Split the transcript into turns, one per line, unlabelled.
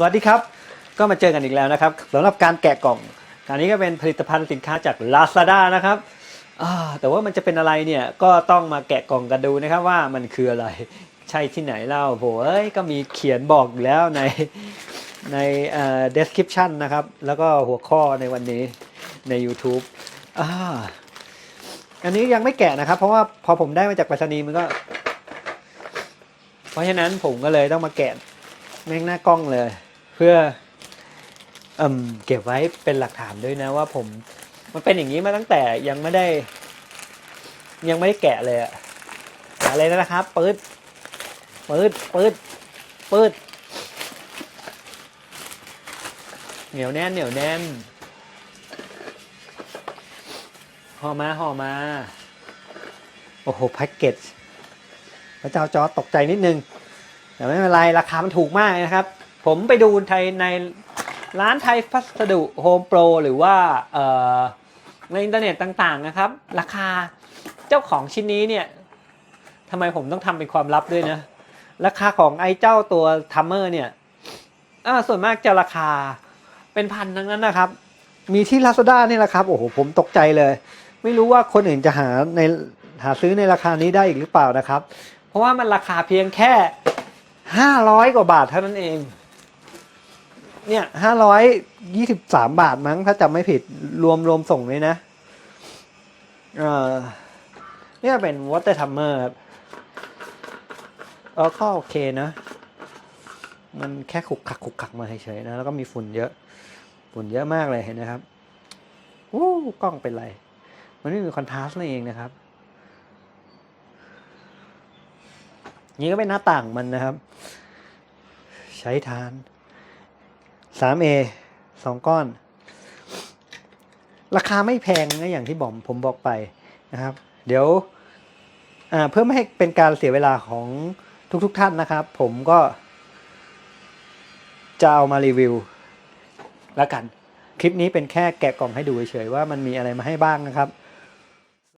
สวัสดีครับ ก็มาเจอกันอีกแล้วนะครับสำหรับการแกะกล่องคราวนี้ก็เป็นผลิตภัณฑ์สินค้าจาก Lazada นะครับแต่ว่ามันจะเป็นอะไรเนี่ยก็ต้องมาแกะกล่องกันดูนะครับว่ามันคืออะไรใช่ที่ไหนเล่าโหเอ้ยก็มีเขียนบอกอยู่แล้วในในอ่อ description นะครับ แล้วก็หัวข้อในวันนี้ใน YouTube อ่าอันนี้ยังไม่แกะนะครับ เพราะว่าพอผมได้มาจากไปรษณีย์มันก็ เพราะฉะนั้นผมก็เลยต้องมาแกะแม่งหน้ากล้องเลย เพื่อเอเก็บไว้เป็นหลักฐานด้วยนะว่าผมมันเป็นอย่างนี้มาตั้งแต่ยังไม่ได้ ยังไม่ได้แกะเลยอะอะไรนะครับปืดปืดปืดปืดเหนียวแน่นเหนียวแน่นห่อมาห่อมา โอ้โหแพ็กเกจพระเจ้าจอตกใจนิดนึง แต่ไม่เป็นไร ราคามันถูกมากนะครับ ผมไปดูไทยในร้านไทยพัสดุโฮมโปรหรือว่าในอินเทอร์เน็ตต่างๆนะครับ ราคาเจ้าของชิ้นนี้เนี่ยทำไมผมต้องทำเป็นความลับด้วยนะ ราคาของไอ้เจ้าตัวทัมเมอร์เนี่ยส่วนมากจะราคาเป็นพันทั้งนั้นนะครับ มีที่ Lazada นี่แหละครับโอ้โหผมตกใจเลย ไม่รู้ว่าคนอื่นจะหาในหาซื้อในราคานี้ได้อีกหรือเปล่านะครับ เพราะว่ามันราคาเพียงแค่ห้าร้อยกว่าบาทเท่านั้นเอง เนี่ยห้าร้อยยี่สิบสามบาทมั้ง ถ้าจำไม่ผิดรวมรวมส่งเลยนะ เออเนี่ยเป็น water timer ครับเออก็โอเคนะ มันแค่ขุกขักขุกขักมาเฉยๆนะ แล้วก็มีฝุ่นเยอะ ฝุ่นเยอะมากเลยเห็นนะครับวู้กล้องเป็นไร มันไม่มีคอนทราสต์นั่นเองนะครับ นี่ก็เป็นหน้าต่างมันนะครับ ใช้ทาน 3A สองก้อน ราคาไม่แพงนะอย่างที่บอกผมบอกไปนะครับ เดี๋ยวเพื่อไม่ให้เป็นการเสียเวลาของทุกๆทท่านนะครับ ผมก็จะเอามารีวิวแล้วกัน คลิปนี้เป็นแค่แกะกล่องให้ดูเฉยๆว่ามันมีอะไรมาให้บ้างนะครับ